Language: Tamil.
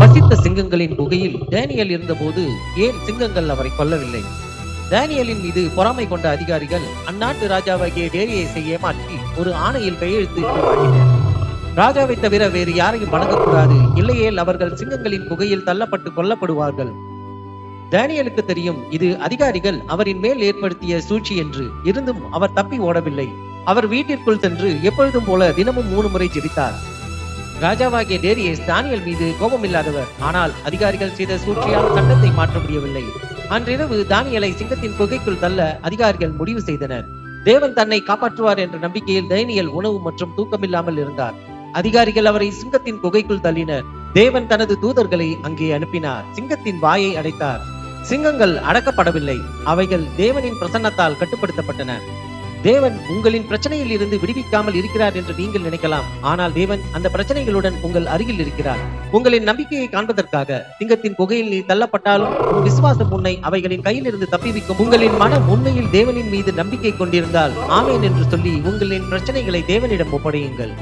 பசித்த சிங்கங்களின் குகையில் டேனியல் இருந்தபோது ஏன் சிங்கங்கள் அவரை கொல்லவில்லை? டேனியலின் மீது பொறாமை கொண்ட அதிகாரிகள் அந்நாட்டு ராஜாவாகிய டேரியஸை ஏமாற்றி ஒரு ஆணையில் கையெழுத்திட்டு வாங்கினர். ராஜாவை தவிர வேறு யாரையும் வணங்கக்கூடாது. இல்லையேல் அவர்கள் சிங்கங்களின் குகையில் தள்ளப்பட்டு கொல்லப்படுவார்கள். டேனியலுக்கு தெரியும் இது அதிகாரிகள் அவரின் மேல் ஏற்படுத்திய சூழ்ச்சி என்று. இருந்தும் அவர் தப்பி ஓடவில்லை. அவர் வீட்டிற்குள் சென்று எப்பொழுதும் போல தினமும் மூணு முறை ஜெபித்தார். ராஜாவாகிய டேரியஸ் தானியல் மீது கோபமில்லாதவர். ஆனால் அதிகாரிகள் செய்த சூழ்ச்சியால் சட்டத்தை மாற்ற முடியவில்லை. அன்றிரவு தானியலை சிங்கத்தின் குகைக்குள் தள்ள அதிகாரிகள் முடிவு செய்தனர். தேவன் தன்னை காப்பாற்றுவார் என்ற நம்பிக்கையில் தைனியல் உணவு மற்றும் தூக்கமில்லாமல் இருந்தார். அதிகாரிகள் அவரை சிங்கத்தின் குகைக்குள் தள்ளினர். தேவன் தனது தூதர்களை அங்கே அனுப்பினார். சிங்கத்தின் வாயை அடைத்தார். சிங்கங்கள் அடக்கப்படவில்லை. அவைகள் தேவனின் பிரசன்னத்தால் கட்டுப்படுத்தப்பட்டன. தேவன் உங்களின் பிரச்சனையில் இருந்து விடுவிக்காமல் இருக்கிறார் என்று நீங்கள் நினைக்கலாம். ஆனால் தேவன் அந்த பிரச்சனைகளுடன் உங்கள் அருகில் இருக்கிறார். உங்களின் நம்பிக்கையை காண்பதற்காக சிங்கத்தின் குகையில் நீ தள்ளப்பட்டாலும் உன் விசுவாசம் உன்னை அவைகளின் கையில் இருந்து தப்பிவிக்கும். உங்களின் மனம் உண்மையில் தேவனின் மீது நம்பிக்கை கொண்டிருந்தால் ஆமேன் என்று சொல்லி உங்களின் பிரச்சனைகளை தேவனிடம் ஒப்படையுங்கள்.